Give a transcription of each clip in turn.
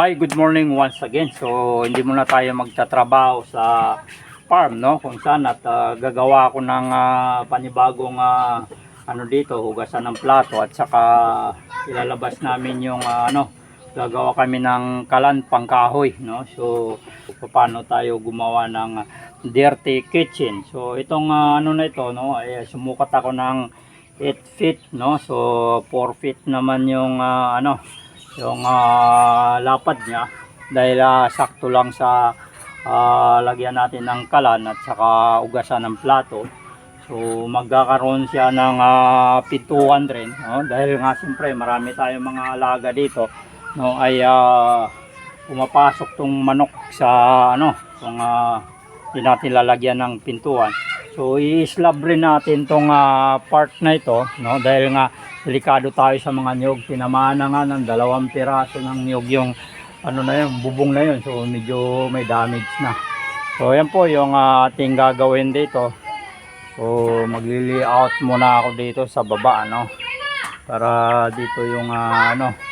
Hi, good morning once again. So, hindi muna tayo magtatrabaho sa farm, no? Kung saan at ah, gagawa ako ng ah, panibagong ah, ano dito, hugasan ng plato at saka ilalabas namin yung ah, ano, gagawa kami ng kalan pangkahoy, no? So, paano tayo gumawa ng dirty kitchen. So, itong ah, ano na ito, no? Ay, sumukat ako ng 8 feet, no? So, 4 feet naman yung ah, ano, yung ah, lapad niya dahil ah, sakto lang sa ah, lagyan natin ng kalan at saka ugasan ng plato. So magkakaroon siya ng ah, pintuan rin no? dahil nga siyempre marami tayong mga alaga dito no ay ah, pumapasok tong manok sa ano kung ah, hindi natin lalagyan ng pintuan. So i-slab rin natin tong ah, part na ito no dahil nga delikado tayo sa mga niyog. Tinamaan na nga ng dalawang piraso ng niyog yung ano na yun, bubong na yun. So medyo may damage na. So yan po yung ah, ating gagawin dito. So magli-layout muna ako dito sa baba ano. Para dito yung ah, ano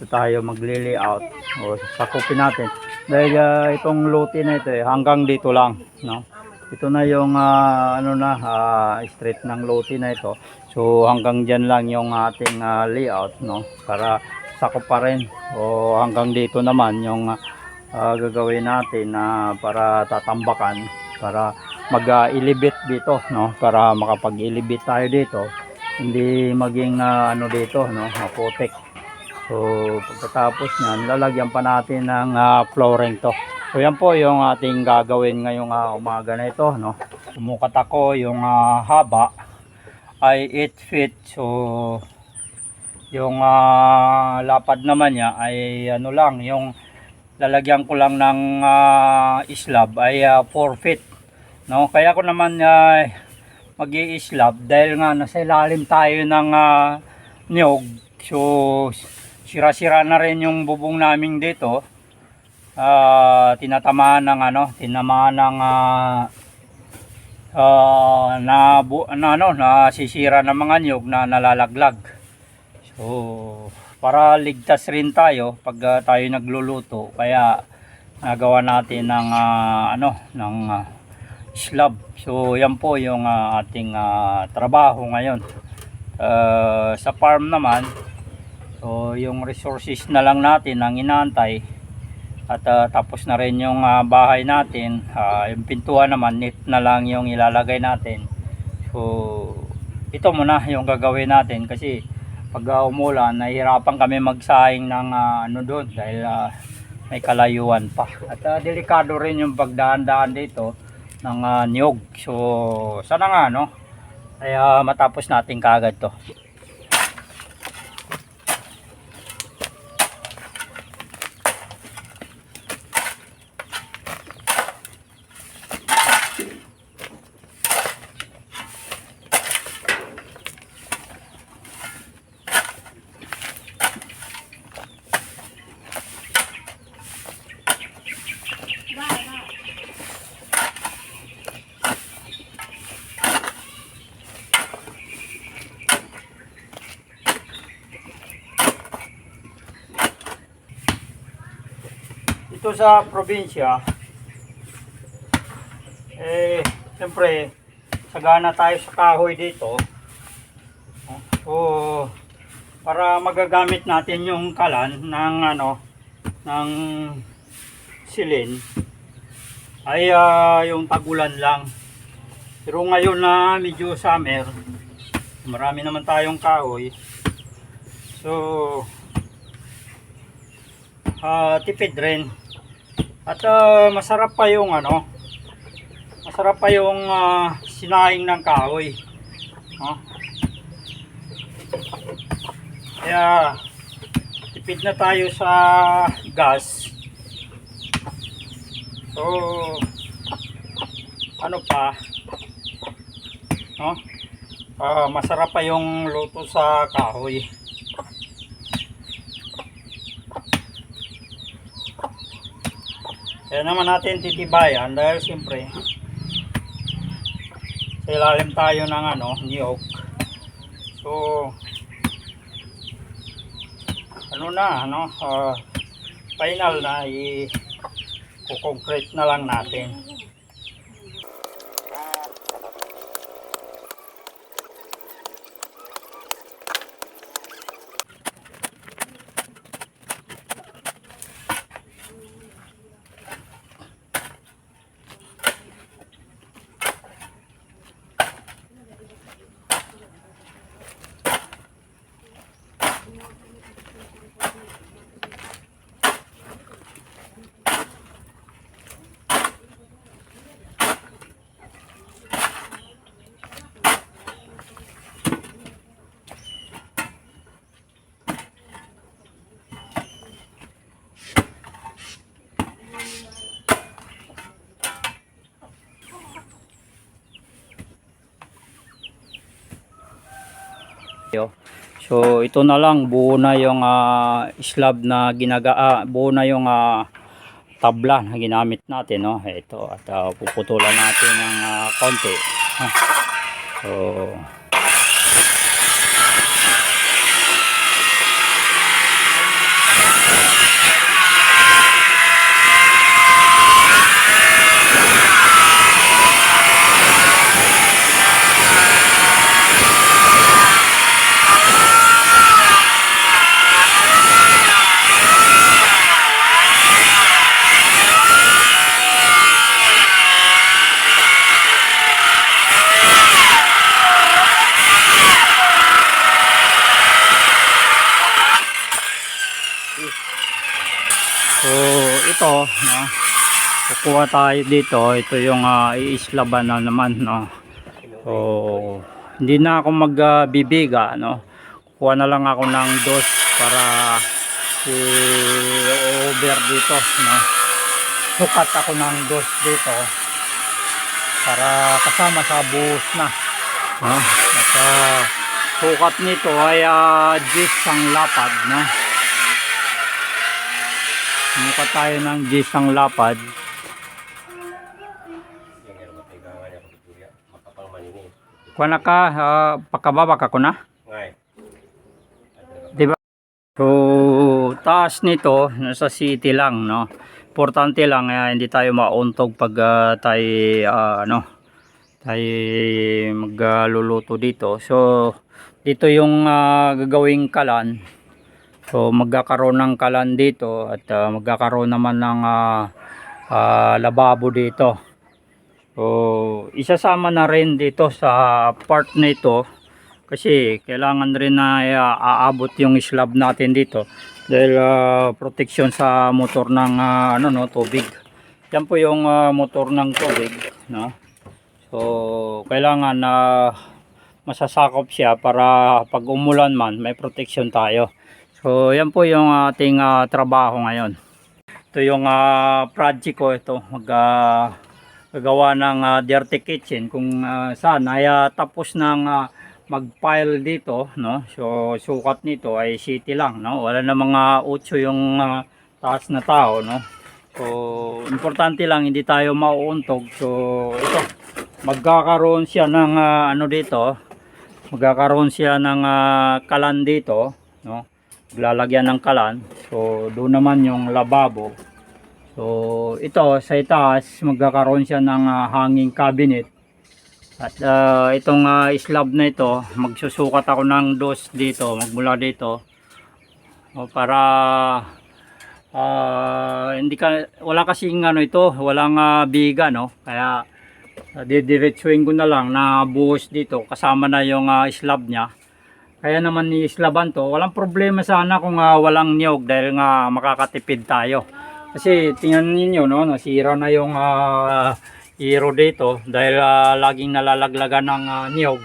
ito tayo magli-layout. O sakupin natin. Dahil ah, itong lote na ito eh, hanggang dito lang, no. Ito na yung ah, ano na ah, street ng lote na ito. So hanggang diyan lang yung ating ah, layout, no. Para sakop pa rin. O hanggang dito naman yung ah, gagawin natin na para tatambakan para mag-ilibit dito, no. Para makapag-ilibit tayo dito. Hindi maging ah, ano dito, no, maputik. So, pagkatapos niyan, lalagyan pa natin ng ah, flooring to. So, yan po yung ating gagawin ngayong ah, umaga na ito, no. Sumukat ako yung ah, haba ay 8 feet. So, yung ah, lapad naman niya ay ano lang, yung lalagyan ko lang ng ah, slab ay 4 feet. No, kaya ko naman uh, mag-i-slab dahil nga nasa ilalim tayo ng ah, niyog. So, sira-sira na rin yung bubong namin dito. Ah, tinatamaan ng ano, tinamaan ng ah, ah, na, na ano, nasisira ng mga niyog na nalalaglag. So, para ligtas rin tayo pag ah, tayo nagluluto. Kaya nagawa natin ng ah, ano, ng ah, slab. So, yan po yung ah, ating ah, trabaho ngayon. Ah, sa farm naman, So, yung resources na lang natin ang inaantay. At ah, tapos na rin yung ah, bahay natin. Ah, yung pintuan naman, net na lang yung ilalagay natin. So, ito muna yung gagawin natin kasi pag ah, umulan, nahihirapan kami magsaing ng ah, ano doon dahil ah, may kalayuan pa. At ah, delikado rin yung pagdaan-daan dito ng ah, niyog. So, sana nga, no? Kaya matapos natin kagad to. Ito sa probinsya, eh, siyempre, sagana tayo sa kahoy dito. So, para magagamit natin yung kalan ng ano, ng silin, ay ah, yung tagulan lang. Pero ngayon na medyo summer, marami naman tayong kahoy. So, ah, tipid rin. At ah, masarap pa yung ano, masarap pa yung ah, sinaing ng kahoy. No? Kaya tipid na tayo sa gas. So ano pa? No? Ah, masarap pa yung luto sa kahoy. Kaya naman natin titibayan dahil siyempre sa ilalim tayo ng ano, niyog. So ano na, ano, ah, final na i-concrete na lang natin. So ito na lang buo na yung ah, slab na ginaga ah, buo na yung ah, tabla na ginamit natin no. Ito at ah, puputulan natin ng ah, konti. Ha. So So ito, no. Kukuha tayo dito. Ito yung uh, iislaban na naman, no. So hindi na ako magbibiga, no. Kukuha na lang ako ng dos para i-over dito, no. Sukat ako ng dos dito para kasama sa buhos na. No. At uh, sukat nito ay uh, gis ang lapad, no. Mukha tayo ng gisang lapad. Kuha na ka, ah, pakababa ka ko na? Ngay. Di ba? So, taas nito, nasa city lang, no? Importante lang, eh, hindi tayo mauntog pag ah, tayo, ah, ano, tayo magluluto dito. So, dito yung ah, gagawing kalan. So, magkakaroon ng kalan dito at ah, magkakaroon naman ng ah, ah, lababo dito. So, isasama na rin dito sa part na ito kasi kailangan rin na ah, aabot yung slab natin dito dahil ah, protection sa motor ng ah, ano no tubig. Yan po yung ah, motor ng tubig, no. So, kailangan na masasakop siya para pag umulan man may protection tayo. So, yan po yung ating ah, trabaho ngayon. Ito yung ah, project ko ito, mag ah, gagawa ng ah, dirty kitchen kung ah, saan ay ah, tapos ng ah, mag-pile dito, no? So sukat nito ay city lang, no? Wala na mga 8 yung ah, taas na tao, no? So importante lang hindi tayo mauuntog. So ito magkakaroon siya ng ah, ano dito, magkakaroon siya ng ah, kalan dito, no? Lalagyan ng kalan. So doon naman yung lababo. So ito sa itaas magkakaroon siya ng ah, hanging cabinet. At ah, itong ah, slab na ito, magsusukat ako ng dos dito, magmula dito. O para ah, hindi ka wala kasing ano ito, walang ah, biga no. Kaya uh, didiretsuin ko na lang na buhos dito kasama na yung ah, slab niya. Kaya naman ni slaban to, walang problema sana kung ah, walang niyog dahil nga makakatipid tayo. Kasi tingnan ninyo no, nasira na yung ah, hero dito dahil ah, laging nalalaglagan ng ah, niyog.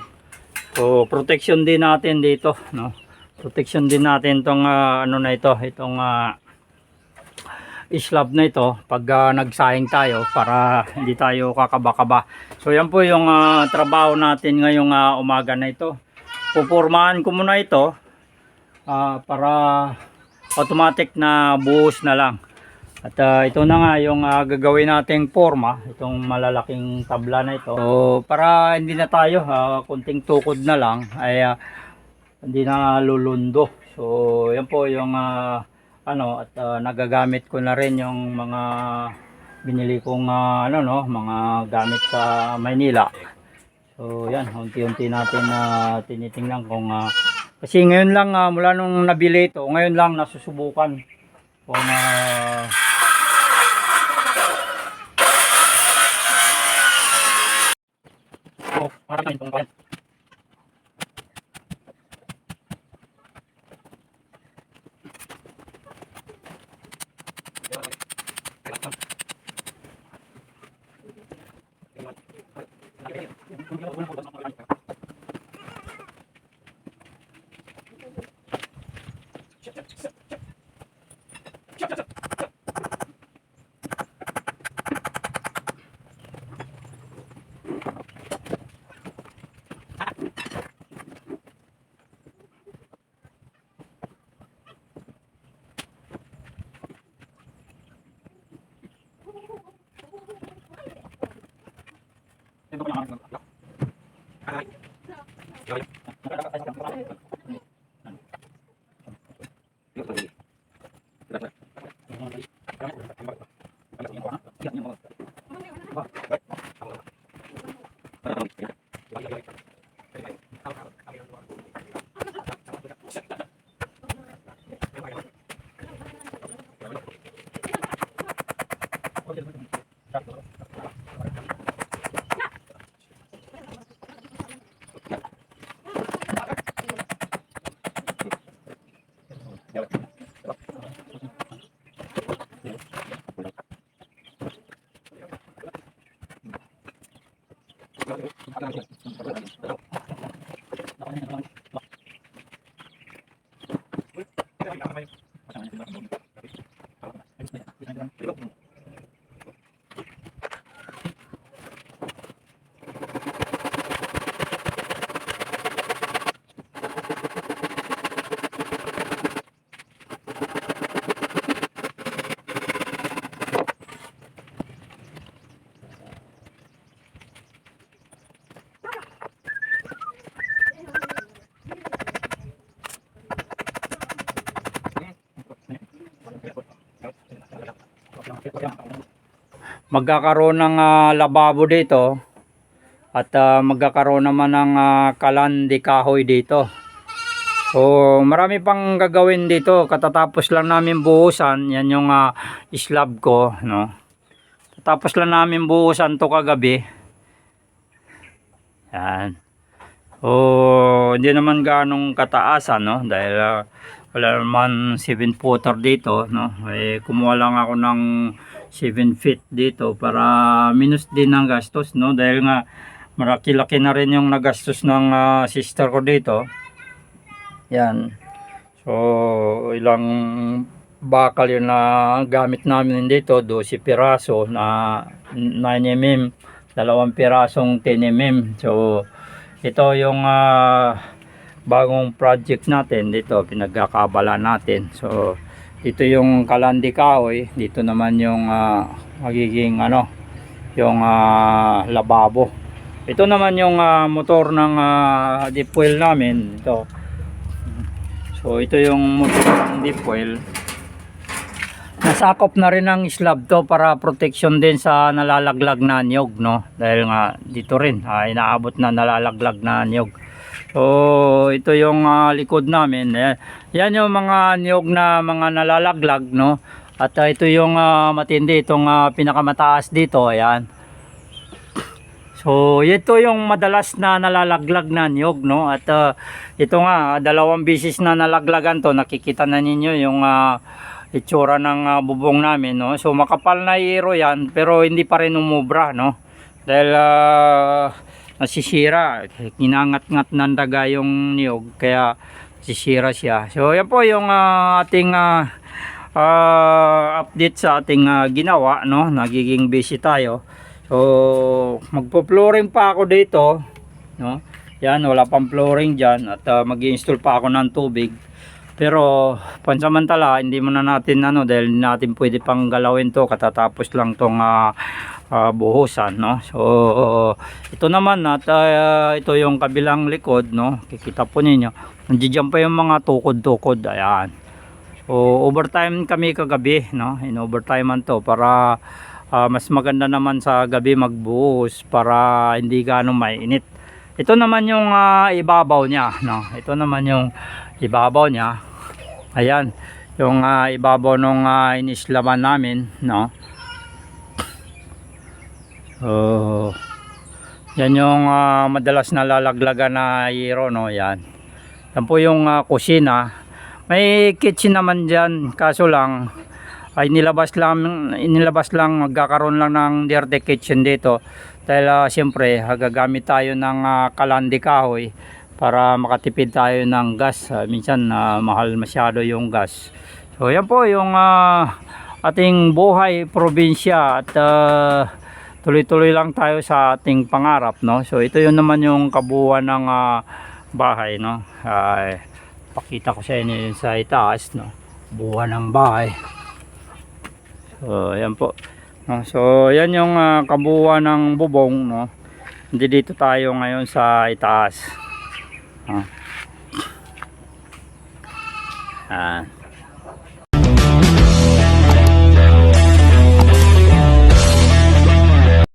So protection din natin dito, no. Protection din natin tong ah, ano na ito, itong ah, slab na ito pag ah, nagsayang tayo para hindi tayo kakaba-kaba. So yan po yung ah, trabaho natin ngayong ah, umaga na ito. Pupurmahan ko muna ito ah, para automatic na buhos na lang. At ah, ito na nga yung ah, gagawin nating forma, itong malalaking tabla na ito. So para hindi na tayo, ah, kunting tukod na lang, ay ah, hindi na lulundo. So yan po yung ah, ano at ah, nagagamit ko na rin yung mga binili kong ah, ano no, mga gamit sa Maynila. So yan, unti-unti natin na tinitingnan kung ah, kasi ngayon lang ah, mula nung nabili ito, ngayon lang nasusubukan kung ah, Oh, marami itong どこにのか。はい。coming. Magkakaroon ng ah, lababo dito at ah, magkakaroon naman ng uh, kalandi kahoy dito. So marami pang gagawin dito. Katatapos lang namin buhusan. Yan yung ah, slab ko no? Tapos lang namin buhusan to kagabi. Yan. Oh, hindi naman ganong kataasan, no? Dahil ah, wala naman 7 footer dito, no? Eh, kumuha lang ako ng 7 feet dito para minus din ang gastos, no? Dahil nga maraki-laki na rin yung nagastos ng ah, sister ko dito. Yan. So, ilang bakal yun na gamit namin dito, 12 piraso na 9mm, dalawang pirasong 10mm. So, ito yung ah, bagong project natin dito pinagkakabala natin so dito yung kalandi kahoy. Dito naman yung ah, magiging ano yung ah, lababo. Ito naman yung ah, motor ng uh, deep well namin. Ito. So ito yung motor ng deep well. Nasakop na rin ng slab to para protection din sa nalalaglag na niyog no? Dahil nga dito rin ah, inaabot na nalalaglag na niyog. So ito yung ah, likod namin eh, yan yung mga niyog na mga nalalaglag no at ah, ito yung ah, matindi itong ah, pinakamataas dito ayan So, ito yung madalas na nalalaglag na niyog, no? At ah, ito nga, dalawang bisis na nalaglagan to. Nakikita na ninyo yung ah, itsura ng ah, bubong namin, no? So, makapal na hero yan, pero hindi pa rin umubra, no? Dahil ah, nasisira. Kinangat-ngat ng daga yung niyog, kaya sisira siya. So, yan po yung ah, ating ah, ah, update sa ating ah, ginawa, no? Nagiging busy tayo. So, magpo-flooring pa ako dito, no? Yan, wala pang flooring diyan at uh, mag-install pa ako ng tubig. Pero pansamantala, hindi muna natin ano dahil natin pwede pang galawin 'to katatapos lang tong ah, ah, buhusan, no? So, ito naman at ah, ito yung kabilang likod, no? Kikita po ninyo. Nandiyan pa yung mga tukod-tukod, ayan. O overtime kami kagabi, no? In overtime man to para ah, mas maganda naman sa gabi magbuhos para hindi gaano mainit. Ito naman yung ah, ibabaw niya, no? Ito naman yung ibabaw niya. Ayan, yung ah, ibabaw nung uh, inislaman namin, no? Oh. Yan yung ah, madalas nalalaglagan na hero, no? Yan. Yan po yung ah, kusina. May kitchen naman dyan, kaso lang ay nilabas lang inilabas lang magkakaroon lang ng dirty kitchen dito. Dahil ah, siyempre gagamit tayo ng ah, kalandi kahoy para makatipid tayo ng gas. Ah, minsan ah, mahal masyado yung gas. So yan po yung ah, ating buhay probinsya at ah, tuloy-tuloy lang tayo sa ating pangarap no? So ito yun naman yung kabuuan ng ah, bahay no? Ay pakita ko sa inyo sa itaas no? Buwan ng bahay. So ayan po. No, so yan yung ah, kabuuan ng bubong no? Hindi dito tayo ngayon sa itaas. No. Ah.